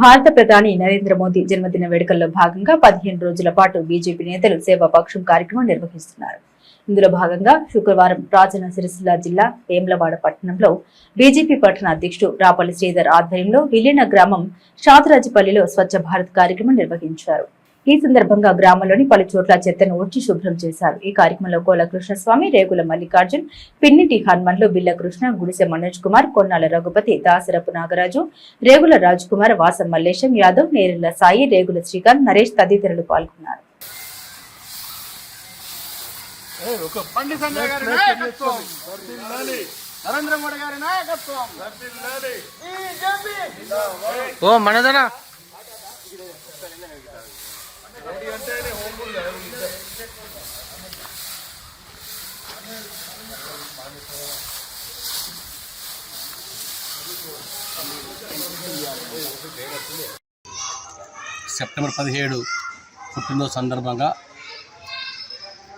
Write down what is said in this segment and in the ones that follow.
భారత ప్రధాని నరేంద్ర మోదీ జన్మదిన వేడుకల్లో భాగంగా పదిహేను రోజుల పాటు బీజేపీ నేతలు సేవాపక్షం కార్యక్రమం నిర్వహిస్తున్నారు. ఇందులో భాగంగా శుక్రవారం రాజన్న సిరిసిల్ల జిల్లా వేములవాడ పట్టణంలో బీజేపీ పట్టణ అధ్యక్షుడు రాపల్లి శ్రీధర్ ఆధ్వర్యంలో విలీన గ్రామం షాదరాజపల్లిలో స్వచ్ఛ భారత్ కార్యక్రమం నిర్వహించారు. ఈ సందర్భంగా గ్రామంలోని పలు చోట్ల చెత్తను ఊడ్చి శుభ్రం చేశారు. ఈ కార్యక్రమంలో కోల కృష్ణస్వామి రేగుల మల్లికార్జున్ పిన్నిటి హనుమన్లు బిల్ల కృష్ణ గుడిసె మనోజ్ కుమార్ కొన్నాల రఘుపతి దాసరపు నాగరాజు రేగుల రాజ్ కుమార్ వాసం మల్లేశం యాదవ్ నేరెళ్ళ సాయి రేగుల శ్రీకాంత్ నరేష్ తదితరులు పాల్గొన్నారు. బండి సంజయ్ గారి నాయకత్వం నరేంద్ర మోడీ గారి నాయకత్వం బీజేపీ ఓ మనదనా సెప్టెంబర్ పదిహేడు పుట్టినరోజు సందర్భంగా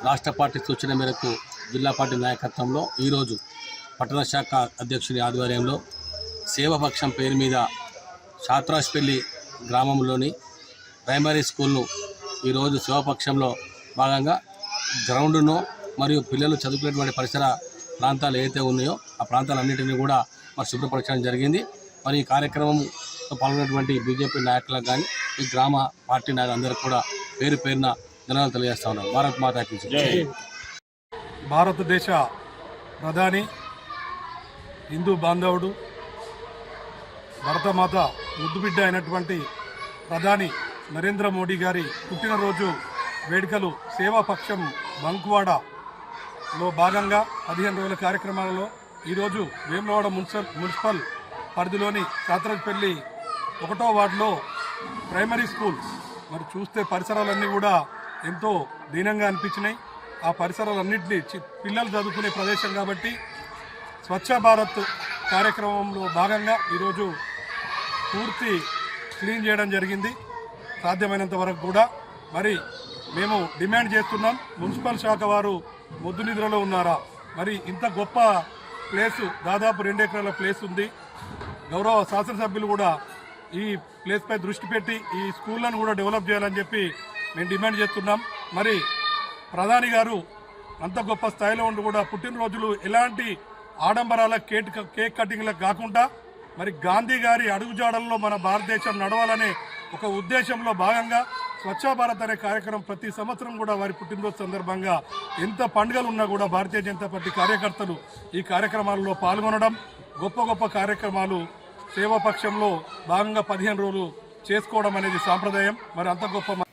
రాష్ట్ర పార్టీ సూచన మేరకు జిల్లా పార్టీ నాయకత్వంలో ఈరోజు పట్టణ శాఖ అధ్యక్షుని ఆధ్వర్యంలో సేవపక్షం పేరు మీద షాత్రాజ్పల్లి గ్రామంలోని ప్రైమరీ స్కూల్ను ఈరోజు సేవపక్షంలో భాగంగా గ్రౌండ్ను మరియు పిల్లలు చదువుకునేటువంటి పరిసర ప్రాంతాలు ఏవైతే ఉన్నాయో ఆ ప్రాంతాలన్నింటినీ కూడా మరి శుభ్రపరచడం జరిగింది. మరి ఈ కార్యక్రమంలో పాల్గొన్నటువంటి బీజేపీ నాయకులకు కానీ ఈ గ్రామ పార్టీ నాయకులందరికీ కూడా పేరు పేరున ధన్యవాదాలు తెలియజేస్తా ఉన్నాం. భారత్ మాతాకి జై. భారతదేశ ప్రధాని హిందూ బాంధవుడు భరతమాత ముద్దుబిడ్డ అయినటువంటి ప్రధాని నరేంద్ర మోడీ గారి పుట్టినరోజు వేడుకలు సేవాపక్షం బంకువాడలో భాగంగా పదిహేను రోజుల కార్యక్రమాలలో ఈరోజు వేములవాడ మున్సిపల్ మున్సిపల్ పరిధిలోని సాత్రజ్పల్లి ఒకటో వార్డులో ప్రైమరీ స్కూల్. మరి చూస్తే పరిసరాలన్నీ కూడా ఎంతో దీనంగా అనిపించినాయి. ఆ పరిసరాలన్నింటినీ చి- పిల్లలు చదువుకునే ప్రదేశం కాబట్టి స్వచ్ఛ భారత్ కార్యక్రమంలో భాగంగా ఈరోజు పూర్తి క్లీన్ చేయడం జరిగింది. సాధ్యమైనంత వరకు కూడా మరి మేము డిమాండ్ చేస్తున్నాం. మున్సిపల్ శాఖ వారు మొద్దు నిద్రలో ఉన్నారా? మరి ఇంత గొప్ప ప్లేసు దాదాపు రెండు ఎకరాల ప్లేస్ ఉంది. గౌరవ శాసనసభ్యులు కూడా ఈ ప్లేస్పై దృష్టి పెట్టి ఈ స్కూళ్ళను కూడా డెవలప్ చేయాలని చెప్పి మేము డిమాండ్ చేస్తున్నాం. మరి ప్రధాని గారు అంత గొప్ప స్థాయిలో ఉండి కూడా పుట్టినరోజులు ఎలాంటి ఆడంబరాల కేక్ కేక్ కటింగ్లకు కాకుండా మరి గాంధీ గారి అడుగుజాడల్లో మన భారతదేశం నడవాలనే ఒక ఉద్దేశంలో భాగంగా స్వచ్ఛ భారత్ అనే కార్యక్రమం ప్రతి సంవత్సరం కూడా వారి పుట్టినరోజు సందర్భంగా ఎంత పండుగలు ఉన్నా కూడా భారతీయ జనతా పార్టీ కార్యకర్తలు ఈ కార్యక్రమాల్లో పాల్గొనడం గొప్ప గొప్ప కార్యక్రమాలు సేవాపక్షంలో భాగంగా పదిహేను రోజులు చేసుకోవడం అనేది సాంప్రదాయం. మరి అంత గొప్ప